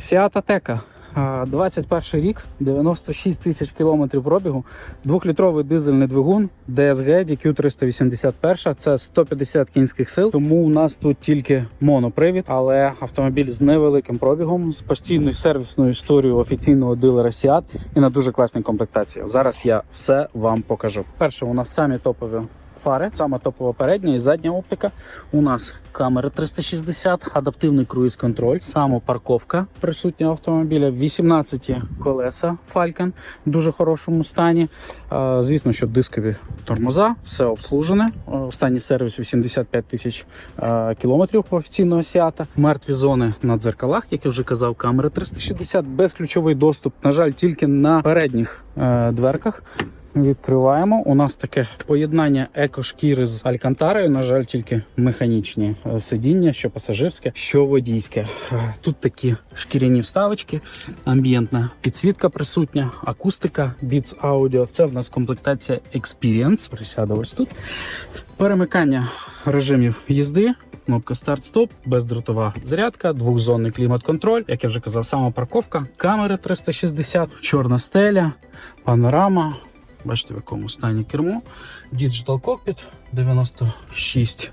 Seat Ateca. А, 21 рік, 96 тисяч кілометрів пробігу, двохлітровий дизельний двигун DSG DQ381, це 150 кінських сил. Тому у нас тут тільки монопривід, але автомобіль з невеликим пробігом, з постійною сервісною історією офіційного дилера Seat і на дуже класній комплектації. Зараз я все вам покажу. Перше, у нас самі топові фари, саме топова передня і задня оптика. У нас камери 360, адаптивний круїз-контроль, самопарковка присутня автомобіля, 18 колеса Falcon в дуже хорошому стані. Звісно, що дискові тормоза, все обслужене. Останній сервіс 85 тисяч кілометрів по офіційного Сіата. Мертві зони на дзеркалах, як я вже казав, камери 360, безключовий доступ. На жаль, тільки на передніх е, дверках. Відкриваємо. У нас таке поєднання екошкіри з алькантарою. На жаль, тільки механічні е, сидіння, що пасажирське, що водійське. Е, Тут такі шкіряні вставочки, амбієнтна підсвітка присутня, акустика, Beats Audio. Це в нас комплектація Experience. Присяду ось тут. Перемикання режимів їзди. Кнопка старт-стоп, бездротова зарядка, двохзонний клімат-контроль, як я вже казав, самопарковка, камери 360, чорна стеля, панорама. Бачите, в якому стані кермо. Digital Cockpit 96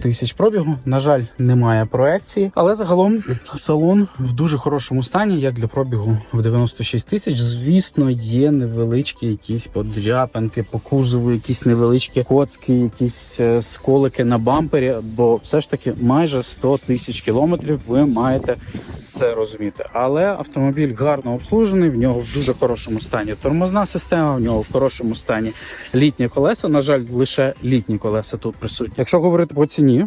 тисяч пробігу. На жаль, немає проекції, але загалом салон в дуже хорошому стані, як для пробігу в 96 тисяч. Звісно, є невеличкі якісь подряпинки по кузову, якісь невеличкі коцки, якісь е, сколики на бампері. Бо все ж таки майже 100 тисяч кілометрів ви маєте це розуміти. Але автомобіль гарно обслужений, в нього в дуже хорошому стані тормозна система, в нього в хорошому стані літні колеса. На жаль, лише літні колеса тут присутні. Якщо говорити по ціні,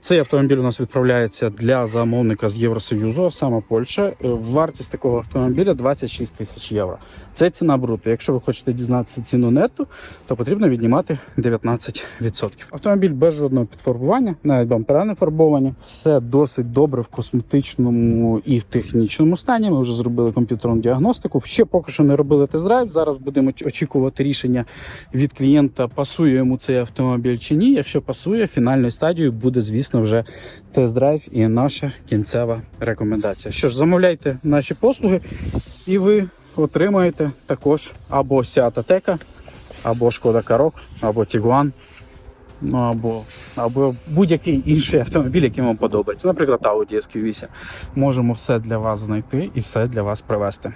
цей автомобіль у нас відправляється для замовника з Євросоюзу, а саме Польща. Вартість такого автомобіля 26 тисяч євро. Це ціна бруто. Якщо ви хочете дізнатися ціну нету, то потрібно віднімати 19%. Автомобіль без жодного підфарбування, навіть бампера не фарбовані. Все досить добре в косметичному і в технічному стані. Ми вже зробили комп'ютерну діагностику. Ще поки що не робили тест-драйв. Зараз будемо очікувати рішення від клієнта, пасує йому цей автомобіль чи ні. Якщо пасує, фінальною стадією буде, звісно, вже тест-драйв і наша кінцева рекомендація. Що ж, замовляйте наші послуги, і ви отримаєте також або Seat Ateca, або Шкода Карок, або Tiguan, ну або, або будь-який інший автомобіль, який вам подобається. Наприклад, Audi SQ8. Можемо все для вас знайти і все для вас привезти.